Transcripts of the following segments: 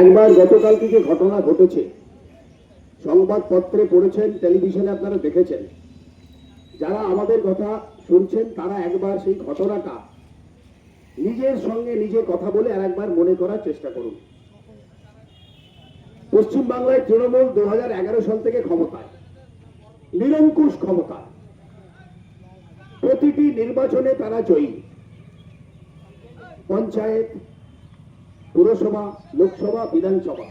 একবার গতকালকে যে ঘটনা ঘটেছে, সংবাদপত্রে পড়েছেন, টেলিভিশনে আপনারা দেখেছেন। যারা আমাদের কথা শুনছেন, তারা একবার সেই ঘটনাটা নিজের সঙ্গে নিজে কথা বলে আর একবার মনে করার চেষ্টা করুন। পশ্চিমবাংলায় তৃণমূল দু হাজার এগারো সাল থেকে ক্ষমতায়, নিরঙ্কুশ ক্ষমতা প্রতিটি নির্বাচনে তারা জয়ী। পঞ্চায়েত পুরসভা, লোকসভা, বিধানসভা।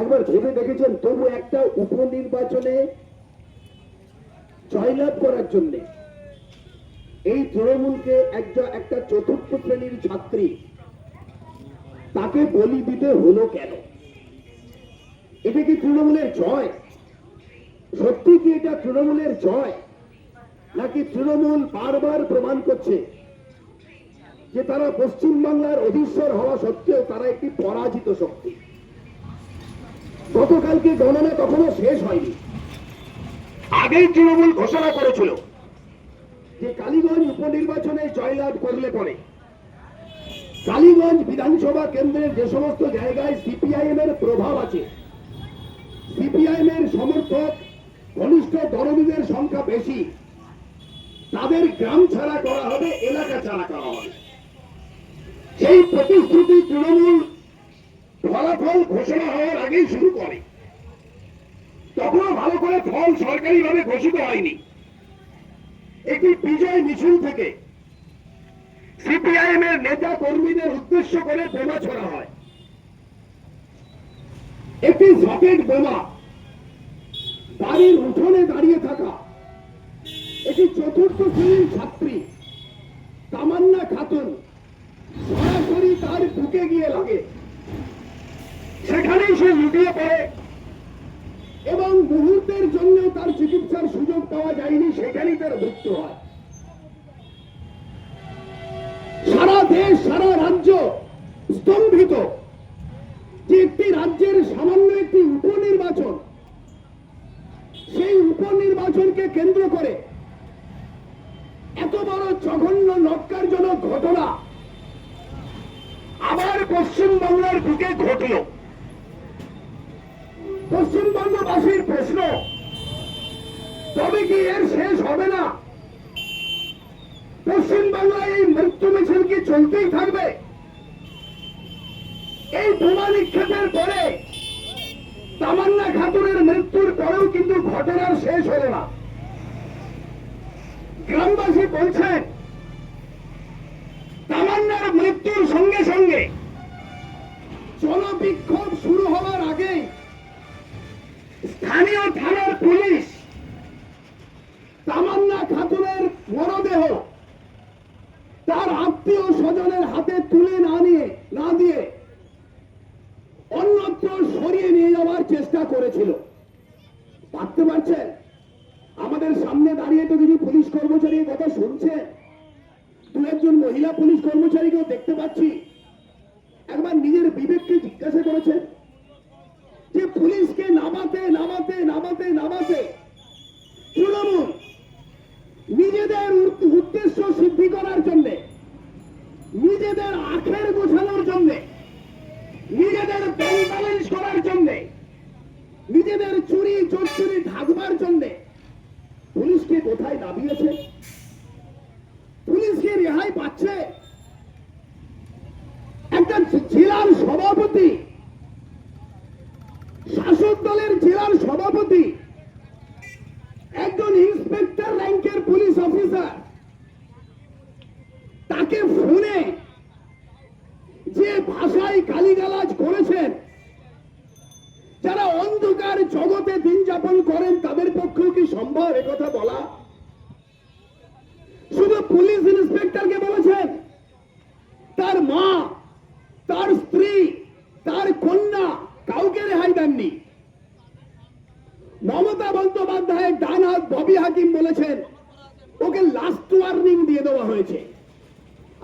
একবার ভেবে দেখেছেন, তবু একটা উপনির্বাচনে জয়লাভ করার জন্য এই তৃণমূলকে একজন একটা চতুর্থ শ্রেণির ছাত্রী তাকে বলি দিতে হলো কেন? এটা কি তৃণমূলের জয়? সত্যি কি এটা তৃণমূলের জয়? নাকি তৃণমূল বারবার প্রমাণ করছে যে তারা পশ্চিমবাংলার অধীশ্বর হওয়া সত্ত্বেও তারা একটি পরাজিত শক্তি। গতকালকে গণনা কখনো শেষ হয়নি। আগেই তৃণমূল ঘোষণা করেছিল যে কালীগঞ্জ উপনির্বাচনে জয়লাভ করলে পরে কালীগঞ্জ বিধানসভা কেন্দ্রের যে সমস্ত জায়গায় সিপিআইএম এর প্রভাব আছে সিপিআইএম এর সমর্থক ঘনিষ্ঠ দরদীদের সংখ্যা বেশি তাদের গ্রাম ছাড়া করা হবে এলাকা ছাড়া করা হবে। সেই প্রতিশ্রুতি তৃণমূল ফলাফল ঘোষণা হওয়ার আগেই শুরু করে। তখনও ভালো করে ফল সরকারিভাবে ঘোষিত হয়নি। একটি বিজয় মিছিল থেকে সিপিআইএম এর নেতা কর্মীদের উদ্দেশ্য করে বোমা ছোড়া হয়। একটি রকেট বোমা বাড়ির উঠোনে দাঁড়িয়ে থাকা একটি চতুর্থ শ্রেণির ছাত্রী তামান্না খাতুন বুকে গিয়ে লাগে। সেখানেই সে লুটিয়ে পড়ে। এবং মুহূর্তের জন্য তার চিকিৎসার সুযোগ পাওয়া যায়নি, সেখানেই তার মৃত্যু হয়। সারা দেশ, সারা রাজ্য স্তম্ভিত। যে একটি রাজ্যের সামান্য একটি উপনির্বাচন, সেই উপনির্বাচনকে কেন্দ্র করে এত বড় জঘন্য নক্কারজনক ঘটনা পশ্চিমবাংলার বুকে ঘটল। পশ্চিমবঙ্গবাসীর প্রশ্ন, তবে কি এর শেষ হবে না? পশ্চিমবাংলায় এই মৃত্যু মিছিল কি চলতেই থাকবে? এই বোমা নিক্ষেপের পরে তামান্না খাতুনের মৃত্যুর পরেও কিন্তু ঘটনার শেষ হলো না। গ্রামবাসী বলছেন পুলিশ তামান্না খাতুনের মরদেহ তার আত্মীয় স্বজনের হাতে তুলে না নিয়ে, না দিয়ে অন্যত্র সরিয়ে নিয়ে যাওয়ার চেষ্টা করেছিল। ভাবতে পারছেন? আমাদের সামনে দাঁড়িয়ে তো কিছু পুলিশ কর্মচারী কথা শুনছে। দু একজন মহিলা পুলিশ কর্মচারীকেও দেখতে পাচ্ছি। একবার নিজের বিবেককে জিজ্ঞাসা করেছে যে পুলিশকে নামাতে নামাতে নামাতে নামাতে তৃণমূল নিজেদের উদ- উদ্দেশ্য সিদ্ধি করার জন্যে নিজেদের আখের গোছানোর জন্যে, নিজেদের ব্যালেন্স করার জন্যে, নিজেদের চুরি চুরি ঢাকবার জন্যে পুলিশকে কোথায় দাবিয়েছে? পুলিশকে রেহাই পাচ্ছে? একটা জেলার সভাপতি, শাসক দলের জেলার সভাপতি, একজন ইন্সপেক্টর র্যাঙ্কের পুলিশ অফিসার, তাকে ফোনে ভাষায় গালিগালাজ করেছেন। যারা অন্ধকার জগতে দিন যাপন করেন, তাদের পক্ষেও কি সম্ভব কথা বলা? শুধু পুলিশ ইন্সপেক্টরকে বলেছেন, তার মা, তার স্ত্রী, তার কন্যা কাউকে রেহাই দেননি। মমতা বন্দ্যোপাধ্যায়ের ডান হাত ববি হাকিম বলেছেন, ওকে লাস্ট ওয়ার্নিং দিয়ে দেওয়া হয়েছে।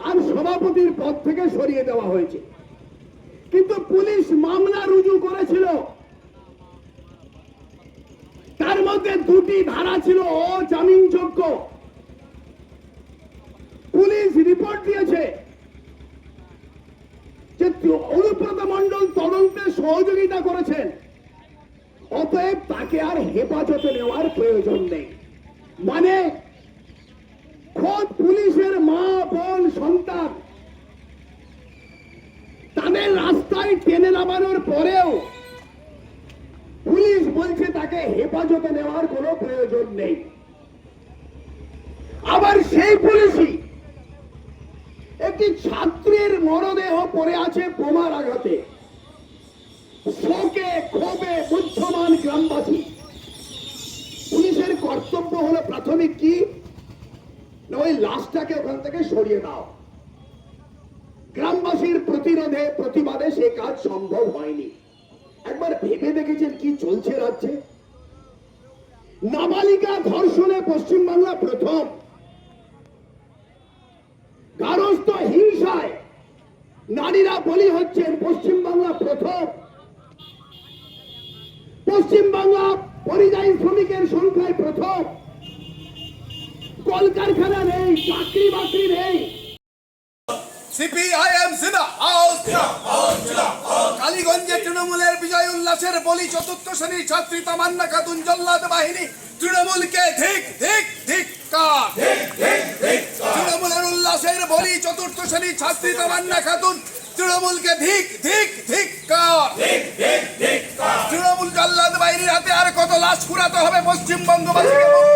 আর সভাপতির পদ থেকে সরিয়ে দেওয়া হয়েছে। কিন্তু পুলিশ মামলা রুজু করেছিল। তার মধ্যে দুটি ধারা ছিল অজামিনযোগ্য। পুলিশ রিপোর্ট দিয়েছে যে অনুব্রত মন্ডল তদন্তে সহযোগিতা করেছেন। অতএব তাকে আর হেফাজতে নেওয়ার প্রয়োজন নেই। মানে খোদ পুলিশের মা, বোন, সন্তান তাদের রাস্তায় টেনে নামানোর পরেও পুলিশ বলছে তাকে হেফাজতে নেওয়ার কোনো প্রয়োজন নেই। আবার সেই পুলিশই একটি ছাত্রের মরদেহ পড়ে আছে বোমার আঘাতে। শোকে, ক্ষোভে বুদ্ধমান গ্রামবাসী। পুলিশের কর্তব্য হলো প্রাথমিক কি? ওই লাশটাকে ওখান থেকে সরিয়ে দাও। গ্রামবাসীর প্রতিরোধে, প্রতিবাদে সে কাজ সম্ভব হয়নি। একবার ভেবে দেখেছেন কি চলছে রাজ্যে? নাবালিকা ধর্ষণে পশ্চিমবাংলা প্রথম। গারস্থ হিংসায় নারীরা বলি হচ্ছেন পশ্চিমবাংলা প্রথম। পশ্চিমবাংলা পরিযায়ী শ্রমিকের সংখ্যায় প্রথম। কলকারখানা নেই চাকরি বাকরি নেই। সিপিআইএম কালীগঞ্জে তৃণমূলের বিজয় উল্লাসের বলি চতুর্থ শ্রেণির ছাত্রী তামান্না খাতুন, জল্লাদ বাহিনী। তৃণমূলকে ধিক ধিক ধিক তৃণমূলের উল্লাসের বলি চতুর্থ শ্রেণির ছাত্রী তামান্না খাতুন। তৃণমূলকে ধিক ধিক ধিক তৃণমূল জল্লাদ বাহিনীর হাতে আর কত লাশ কুড়াতে হবে পশ্চিমবঙ্গবাসীকে?